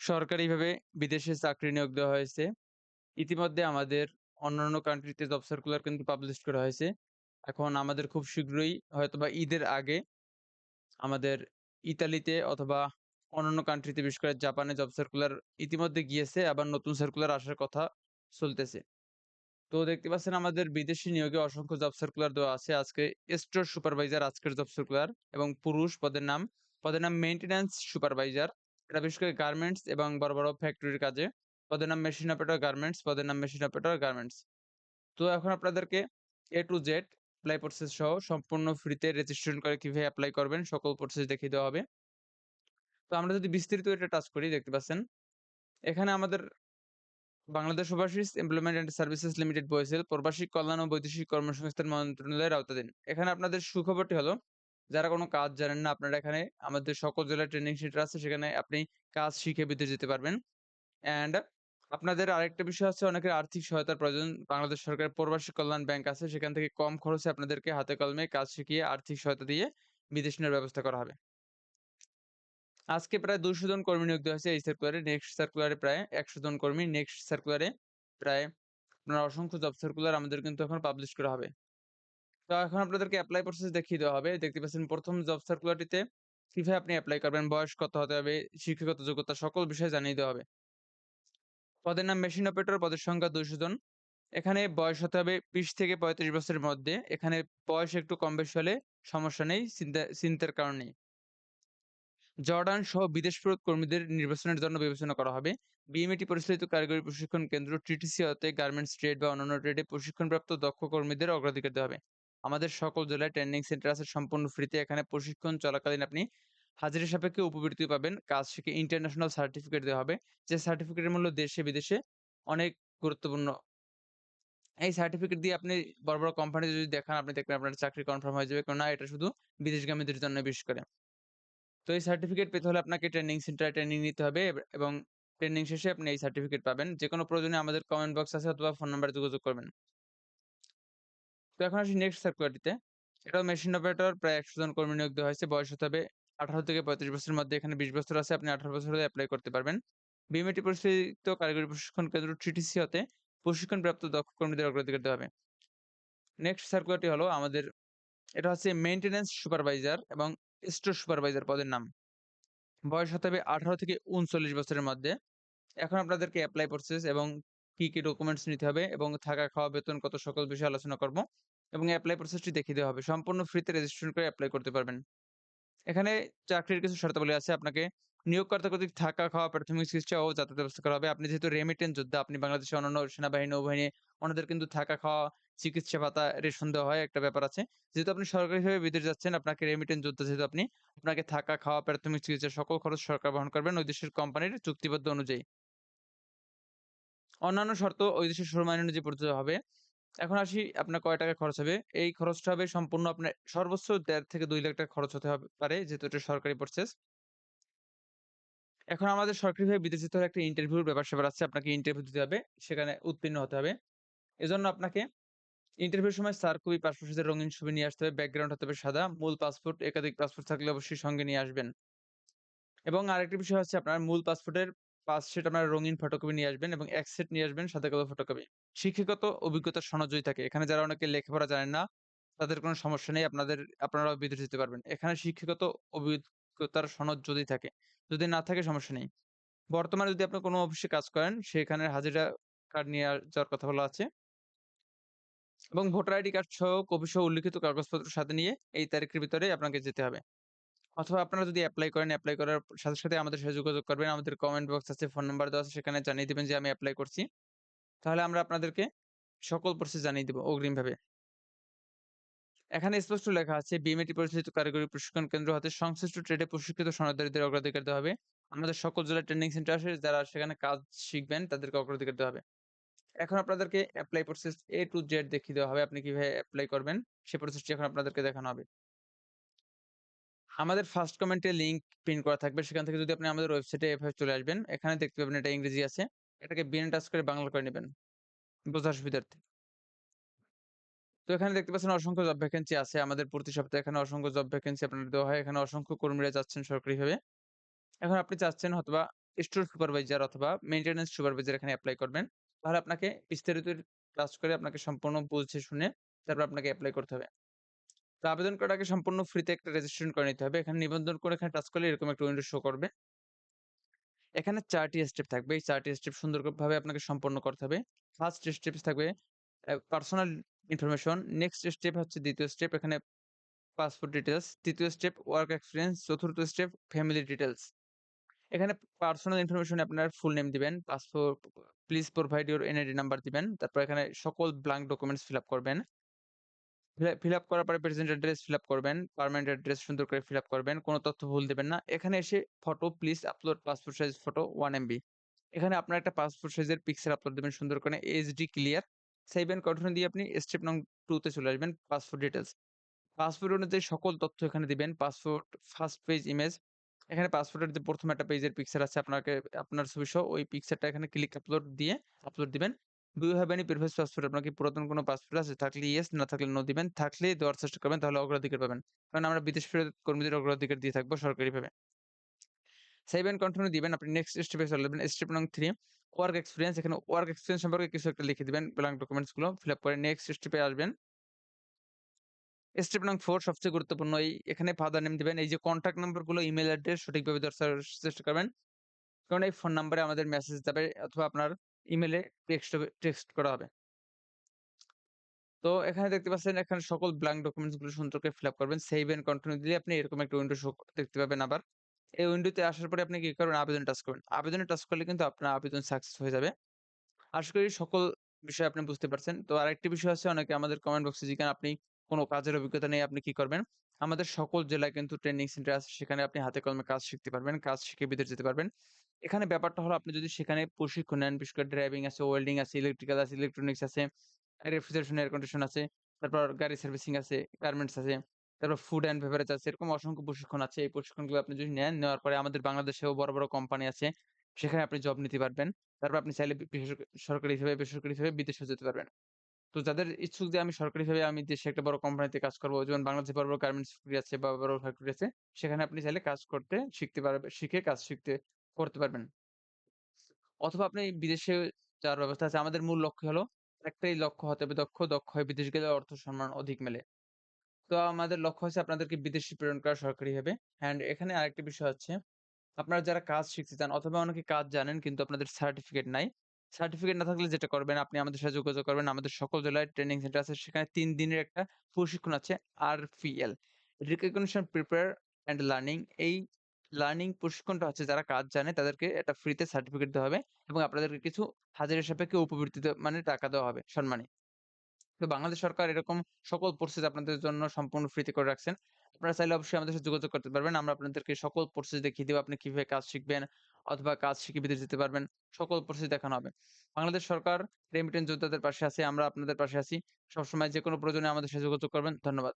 সরকারিভাবে বিদেশে চাকরি নিয়োগ দেওয়া হয়েছে। ইতিমধ্যে আমাদের অন্যান্য কান্ট্রিতে জব সার্কুলার কিন্তু পাবলিশ করা হয়েছে। এখন আমাদের খুব শীঘ্রই হয়তোবা ঈদের আগে আমাদের ইতালিতে অথবা অন্যান্য কান্ট্রিতে বিশেষ করে জাপানে জব সার্কুলার ইতিমধ্যে গিয়েছে। আবার নতুন সার্কুলার আসার কথা চলতেছে। তো দেখতে পাচ্ছেন আমাদের বিদেশি নিয়োগে অসংখ্য জব সার্কুলার দেওয়া আছে। আজকে স্টোর সুপারভাইজার আজকের জব সার্কুলার এবং পুরুষ পদের নাম, পদের নাম মেইনটেন্যান্স সুপারভাইজার। এটা বিশেষ করে গার্মেন্টস এবং বড়, বড় ফ্যাক্টরির কাজে। পদের নাম মেশিন অপারেটর গার্মেন্টস, পদের নাম মেশিন অপারেটর গার্মেন্টস। তো এখন আপনাদেরকে A to Z apply process সহ সম্পূর্ণ ফ্রিতে রেজিস্ট্রেশন করে কীভাবে অ্যাপ্লাই করবেন সকল প্রসেস দেখিয়ে দেওয়া হবে। তো আমরা যদি বিস্তারিত এটা টাচ করি দেখতে পাচ্ছেন। এখানে আমাদের Bangladesh overseas employment and services limited BOESL প্রবাসী কল্যাণ ও বৈদেশিক কর্মসংস্থান মন্ত্রণালয়ের আওতাধীন। এখানে আপনাদের সুখবরটি হলো যারা কোনো কাজ জানেন না, আপনারা এখানে আমাদের সকল জেলার ট্রেনিং সেন্টার আছে, সেখানে আপনি কাজ শিখে বিদেশ যেতে পারবেন। অ্যান্ড আপনাদের আরেকটা বিষয় আছে অনেকের আর্থিক সহায়তার প্রয়োজন। বাংলাদেশ সরকারের প্রবাসী কল্যাণ ব্যাংক আছে, সেখান থেকে কম খরচে আপনাদেরকে হাতে কলমে কাজ শিখিয়ে আর্থিক সহায়তা দিয়ে বিদেশ নেওয়ার ব্যবস্থা করা হবে। আজকে প্রায় দুশো জন কর্মী নিয়োগ দেওয়া হয়েছে এই সার্কুলারে। নেক্সট সার্কুলারে প্রায় ১০০ জন কর্মী। নেক্সট সার্কুলারে প্রায় আপনার অসংখ্য জব সার্কুলার আমাদের কিন্তু এখন পাবলিশ করা হবে। তো এখন আপনাদেরকে এপ্লাই প্রসেস দেখিয়ে দেওয়া হবে। দেখতে পাচ্ছেন ১ম জব সার্কুলারটিতে কীভাবে আপনি এপ্লাই করবেন, বয়স কত হতে হবে, শিক্ষাগত যোগ্যতা সকল বিষয় জানিয়ে দেওয়া হবে। পদের নাম মেশিন অপারেটর, পদের সংখ্যা ২০০ জন। এখানে বয়স হতে হবে ২০ থেকে ৩৫ বছরের মধ্যে। এখানে বয়স একটু কম বেশি হলে সমস্যা নেই, চিন্তা চিন্তার কারণ নেই। জর্ডান সহ বিদেশ ফেরত কর্মীদের নির্বাচনের জন্য বিবেচনা করা হবে। বিএমইটি পরিচালিত কারিগরি প্রশিক্ষণ কেন্দ্র টিটিসি হতে গার্মেন্টস ট্রেড বা অন্যান্য ট্রেডে প্রশিক্ষণপ্রাপ্ত দক্ষ কর্মীদের অগ্রাধিকার দেওয়া হবে। আমাদের সকল জেলায় ট্রেনিং সেন্টার আছে সম্পূর্ণ ফ্রিতে। এখানে প্রশিক্ষণ চলাকালীন আপনি হাজিরা সাপেক্ষে উপবৃত্তি পাবেন। কাজ শিখে ইন্টারন্যাশনাল সার্টিফিকেট দেওয়া হবে। যে সার্টিফিকেটের মূল্য দেশে বিদেশে অনেক গুরুত্বপূর্ণ। এই সার্টিফিকেট দিয়ে আপনি বড়, বড় কোম্পানিতে যদি দেখান আপনি দেখবেন আপনার চাকরি কনফার্ম হয়ে যাবে। কেননা এটা শুধু বিদেশগামীদের জন্য বিশেষ করে। তো এই সার্টিফিকেট পেতে হলে আপনাকে ট্রেনিং সেন্টারে ট্রেনিং নিতে হবে এবং ট্রেনিং শেষে আপনি এই সার্টিফিকেট পাবেন। যেকোনো প্রয়োজনে আমাদের কমেন্ট বক্স আছে অথবা ফোন নাম্বারে যোগাযোগ করবেন। তো এখন আসি নেক্সট সার্কুলারটিতে। এটাও মেশিন অপারেটর প্রায় ১০০ জন কর্মী নিয়োগ দেওয়া হয়েছে। বয়স হতে হবে ১৮ থেকে ৩৫ বছরের মধ্যে। এখানে ২০ বছর আছে, আপনি ১৮ বছর হলে এপ্লাই করতে পারবেন। বিএমইটি পরিচালিত কারিগরি প্রশিক্ষণ কেন্দ্র টিটিসি হতে প্রশিক্ষণপ্রাপ্ত দক্ষ কর্মীদের অগ্রাধিকার দেওয়া হবে। নেক্সট সার্কুলারটি হলো আমাদের এটা হচ্ছে মেইনটেন্যান্স সুপারভাইজার এবং স্টোর সুপারভাইজার পদের নাম। বয়স হতে হবে ১৮ থেকে ৩৯ বছরের মধ্যে। এখন আপনাদেরকে অ্যাপ্লাই প্রসেস এবং কি, কি ডকুমেন্টস নিতে হবে এবং থাকা, খাওয়া, বেতন কত সকল বিষয়ে আলোচনা করব এবং এপ্লাই প্রসেসটি দেখিয়ে দেওয়া হবে। সম্পূর্ণ ফ্রিতে রেজিস্ট্রেশন করে এপ্লাই করতে পারবেন। এখানে চাকরির কিছু শর্তাবলী আছে। আপনাকে নিয়োগকর্তা কর্তৃক থাকা, খাওয়া, প্রাথমিক চিকিৎসা ও যাতায়াত ব্যবস্থা করা হবে। আপনি যেহেতু রেমিটেন্স যোদ্ধা, আপনি বাংলাদেশের অন্যান্য সেনাবাহিনী, নৌবাহিনী ওনাদের কিন্তু থাকা, খাওয়া, চিকিৎসা ভাতা, রেশন দেওয়া হয় একটা ব্যাপার আছে। যেহেতু আপনি সরকারিভাবে বিদেশ যাচ্ছেন, আপনাকে রেমিটেন্স যোদ্ধা যেহেতু আপনি, আপনাকে থাকা, খাওয়া, প্রাথমিক চিকিৎসা সকল খরচ সরকার বহন করবেন ওই দেশের কোম্পানির চুক্তিবদ্ধ অনুযায়ী। অন্যান্য শর্ত ওই দেশের শ্রম অনুযায়ী প্রযোজ্য হবে। এখন আসি আপনার কয় টাকা খরচ হবে? এই খরচটা হবে সম্পূর্ণ আপনার সর্বোচ্চ ১.৫ থেকে দুই লাখ টাকা খরচ হতে পারে যেহেতু এটা সরকারি প্রসেস। এখন আমাদের সরকারিভাবে বিদেশ হলে একটা ইন্টারভিউর ব্যাপার-স্যাপার আছে। আপনাকে ইন্টারভিউ দিতে হবে। সেখানে উত্তীর্ণ হতে হবে। এজন্য আপনাকে ইন্টারভিউর সময় স্যার পাসপোর্ট সাইজের রঙিন ছবি নিয়ে আসতে হবে। ব্যাকগ্রাউন্ড হতে হবে সাদা। মূল পাসপোর্ট, একাধিক পাসপোর্ট থাকলে অবশ্যই সঙ্গে নিয়ে আসবেন। এবং আরেকটা বিষয় হচ্ছে আপনার মূল পাসপোর্টের ৫ সেট আপনার রঙিন ফটোকপি নিয়ে আসবেন এবং এক সেট নিয়ে আসবেন সাদা কালো ফটোকপি। শিক্ষাগত অভিজ্ঞতার সনদ যদি থাকে। এখানে যারা অনেকে লেখাপড়া জানেন না, তাদের কোনো সমস্যা নেই। আপনাদের আপনারাও বিদেশ যেতে পারবেন। এখানে শিক্ষাগত অভিজ্ঞতার সনদ যদি থাকে। যদি না থাকে সমস্যা নেই। বর্তমানে যদি আপনি কোনো অফিসে কাজ করেন, সেখানে হাজিরা কার্ড নিয়ে যাওয়ার কথা বলা আছে। এবং ভোটার আইডি কার্ড সহ কপি সহ উল্লিখিত কাগজপত্র সাথে নিয়ে এই তারিখের ভিতরে আপনাকে যেতে হবে। অথবা আপনারা যদি অ্যাপ্লাই করেন, অ্যাপ্লাই করার সাথে, সাথে আমাদের সাথে যোগাযোগ করবেন। আমাদের কমেন্ট বক্স আছে, ফোন নাম্বার দেওয়া আছে সেখানে জানিয়ে দিবেন যে আমি অ্যাপ্লাই করছি। তাহলে আমরা আপনাদেরকে সকল প্রসেস জানিয়ে দেব অগ্রিমভাবে। এখানে স্পষ্ট লেখা আছে বিএমইটি পরিচালিত কারিগরি প্রশিক্ষণ কেন্দ্র হতে সংশ্লিষ্ট ট্রেডে প্রশিক্ষিত সনদধারীদের অগ্রাধিকার দেওয়া হবে। আমাদের সকল জেলায় ট্রেনিং সেন্টার আছে, যারা সেখানে কাজ শিখবেন তাদেরকে অগ্রাধিকার দেওয়া হবে। এখন আপনাদেরকে apply process A to Z দেখিয়ে দেওয়া হবে। আপনি কীভাবে অ্যাপ্লাই করবেন, সে প্রসেসটি এখন আপনাদেরকে দেখানো হবে। আমাদের ফার্স্ট কমেন্টে লিংক পিন করা থাকবে। সেখান থেকে যদি আপনি আমাদের ওয়েবসাইটে এভাবে চলে আসবেন। এখানে দেখতে পাবেন এটা ইংরেজি আছে। এটাকে বিএন টাচ করে বাংলা করে নিবেন। বোঝার সুবিধার্থে। তো এখানে দেখতে পাচ্ছেন অসংখ্য জব ভ্যাকেন্সি আছে। আমাদের প্রতি সপ্তাহে এখানে অসংখ্য জব ভ্যাকেন্সি আপনাদের দেওয়া হয়। এখানে অসংখ্য কর্মীরা যাচ্ছেন সরকারিভাবে। এখন আপনি চাচ্ছেন হয়তোবা স্টোর সুপারভাইজার অথবা মেইনটেন্যান্স সুপারভাইজার এখানে এপ্লাই করবেন। তাহলে আপনাকে বিস্তারিত ক্লাস করে আপনাকে সম্পূর্ণ বুঝে শুনে তারপর আপনাকে অ্যাপ্লাই করতে হবে। তো আবেদন আগে সম্পূর্ণ ফ্রিতে একটা রেজিস্ট্রেশন করে নিতে হবে। এখানে নিবন্ধন করে এখানে টাচ করলে এরকম একটা উইন্ডো শো করবে। এখানে চারটি স্টেপ থাকবে। এই চারটি স্টেপ সুন্দরভাবে আপনাকে সম্পন্ন করতে হবে। ফার্স্ট স্টেপ থাকবে পার্সোনাল ইনফরমেশন। নেক্সট স্টেপ হচ্ছে দ্বিতীয় স্টেপ এখানে পাসপোর্ট ডিটেলস তৃতীয় স্টেপ ওয়ার্ক এক্সপিরিয়েন্স চতুর্থ স্টেপ ফ্যামিলি ডিটেলস এখানে পার্সোনাল ইনফরমেশন আপনার ফুল নেম দিবেন। Passport please provide your NID number দিবেন। তারপর এখানে সকল ব্ল্যাংক ডকুমেন্টস ফিল আপ করবেন। ফিলা আপ করার পরে প্রেজেন্ট অ্যাড্রেস ফিল আপ করবেন। পার্মানেন্ট অ্যাড্রেস সুন্দর করে ফিল আপ করবেন। কোন তথ্য ভুল দিবেন না। এখানে এসে photo please upload passport size photo 1 MB. এখানে আপনার একটা পাসপোর্ট সাইজের পিক্সেল আপলোড দিবেন সুন্দর করে HD clear. Save and continue দিয়ে আপনি স্টেপ নং 2 তে চলে আসবেন পাসপোর্ট ডিটেইলস। পাসপোর্ট অনুযায়ী সকল তথ্য এখানে দিবেন। Passport first page image. এখানে পাসপোর্টের যে ১ম একটা পেজের পিকচার আছে, আপনাকে, আপনার ছবি সহ ওই পিকচারটা এখানে ক্লিক আপলোড দিয়ে আপলোড দিবেন। Do you have any previous passport আপনার কি পুরাতন কোনো পাসপোর্ট আছে? থাকলে ইয়েস না থাকলে নো দিবেন। থাকলে দেওয়ার চেষ্টা করবেন, তাহলে অগ্রাধিকার পাবেন। কারণ আমরা বিদেশ ফেরত কর্মীদের অগ্রাধিকার দিয়ে থাকব সরকারিভাবে। সেভ এন্ড কন্টিনিউ দিবেন। আপনি নেক্সট স্টেপে চলে যাবেন। স্টেপ নং থ্রি ওয়ার্ক এক্সপিরিয়েন্স এখানে ওয়ার্ক এক্সপেরিয়েন্স সম্পর্কে কিছু একটা লিখে দিবেন। ব্ল্যাংক ডকুমেন্টসগুলো ফিল আপ করে নেক্সট স্টেপে আসবেন। স্টেপ নং ফোর সবচেয়ে গুরুত্বপূর্ণ, এই এখানে ফাদার নেম দিবেন। এই যে কন্ট্যাক্ট নাম্বারগুলো ইমেইল অ্যাড্রেস সঠিকভাবে দেওয়ার চেষ্টা করবেন। কারণ এই ফোন নাম্বারে আমাদের মেসেজ যাবে, অথবা আপনার ইমেইলে টেক্সট টেক্সট করা হবে। তো এখানে দেখতে পাচ্ছেন, এখানে সকল ব্ল্যাংক ডকুমেন্টসগুলো সুন্দর করে ফিল আপ করবেন। সেভ এন্ড কন্টিনিউ দিলে আপনি এরকম একটা উইন্ডো শো দেখতে পাবেন আবার। এই উইন্ডোতে আসার পরে আপনি কি করবেন আবেদন টাচ করবেন। আবেদনে টাচ করলে কিন্তু আপনার আবেদন সাকসেস হয়ে যাবে। আশা করি সকল বিষয় আপনি বুঝতে পারছেন। তো আরেকটি বিষয় আছে, অনেকে আমাদের কমেন্ট বক্সে জিজ্ঞান আপনি কোন কাজের অভিজ্ঞতা নেই আপনি কি করবেন? আমাদের সকল জেলায় কিন্তু ট্রেনিং সেন্টার আছে সেখানে আপনি হাতে কলমে কাজ শিখতে পারবেন। কাজ শিখে বিদেশ যেতে পারবেন। এখানে ব্যাপারটা হলো আপনি যদি সেখানে প্রশিক্ষণ নেন বিশেষ করে ড্রাইভিং আছে, ওয়েল্ডিং আছে, ইলেকট্রিক্যাল আছে, ইলেকট্রনিক্স আছে, রেফ্রিজারেশন, এয়ার কন্ডিশন আছে, তারপর গাড়ি সার্ভিসিং আছে, গার্মেন্টস আছে, তারপর ফুড অ্যান্ড বেভারেজ আছে। এরকম অসংখ্য প্রশিক্ষণ আছে। এই প্রশিক্ষণগুলো আপনি যদি নেন, নেওয়ার পরে আমাদের বাংলাদেশেও বড়, বড় কোম্পানি আছে। সেখানে আপনি জব নিতে পারবেন। তারপর আপনি চাইলে বি বেসরকা সরকারিভাবে, বেসরকারিভাবে বিদেশেও যেতে পারবেন। তো যাদের ইচ্ছুক যে আমি সরকারিভাবে আমি দেশে একটা বড় কোম্পানিতে কাজ করব, যেমন বাংলাদেশে বড়, বড় গার্মেন্টস ফ্যাক্টরি আছে বা বড় ফ্যাক্টরি আছে। সেখানে আপনি চাইলে কাজ করতে শিখতে পারবে শিখে কাজ শিখতে করতে পারবেন। অথবা আপনি বিদেশে যাওয়ার ব্যবস্থা আছে। আমাদের মূল লক্ষ্য হলো একটাই লক্ষ্য হতে হবে দক্ষ, দক্ষ হয়ে বিদেশ গেলে অর্থ সম্মান অধিক মেলে। তো আমাদের লক্ষ্য হচ্ছে আপনাদেরকে বিদেশে প্রেরণ করা সরকারিভাবে। অ্যান্ড এখানে আরেকটি বিষয় হচ্ছে আপনারা যারা কাজ শিখতে চান অথবা অনেকে কাজ জানেন কিন্তু আপনাদের সার্টিফিকেট নাই। সার্টিফিকেট না থাকলে যেটা করবেন, আপনি আমাদের সাথে যোগাযোগ করবেন। আমাদের সকল জেলায় ট্রেনিং সেন্টার আছে। সেখানে ৩ দিনের একটা প্রশিক্ষণ আছে RPL recognition prepare and learning. এই লার্নিং প্রশিক্ষণটা হচ্ছে যারা কাজ জানে, তাদেরকে এটা ফ্রিতে সার্টিফিকেট দেওয়া হবে এবং আপনাদেরকে কিছু হাজিরা সাপেক্ষে উপবৃত্তি মানে টাকা দেওয়া হবে সম্মানী। তো বাংলাদেশ সরকার এরকম সকল প্রসেস আপনাদের জন্য সম্পূর্ণ ফ্রিতে করে রাখছেন। আপনারা চাইলে অবশ্যই আমাদের সাথে যোগাযোগ করতে পারবেন। আমরা আপনাদেরকে সকল প্রসেস দেখিয়ে দেবো আপনি কীভাবে কাজ শিখবেন অথবা কাজ শিখে বিদেশ যেতে পারবেন। সকল প্রসেস দেখানো হবে। বাংলাদেশ সরকার রেমিটেন্স যোদ্ধাদের পাশে আছে। আমরা আপনাদের পাশে আছি। সবসময় যে কোনো প্রয়োজনে আমাদের সাথে যোগাযোগ করবেন। ধন্যবাদ।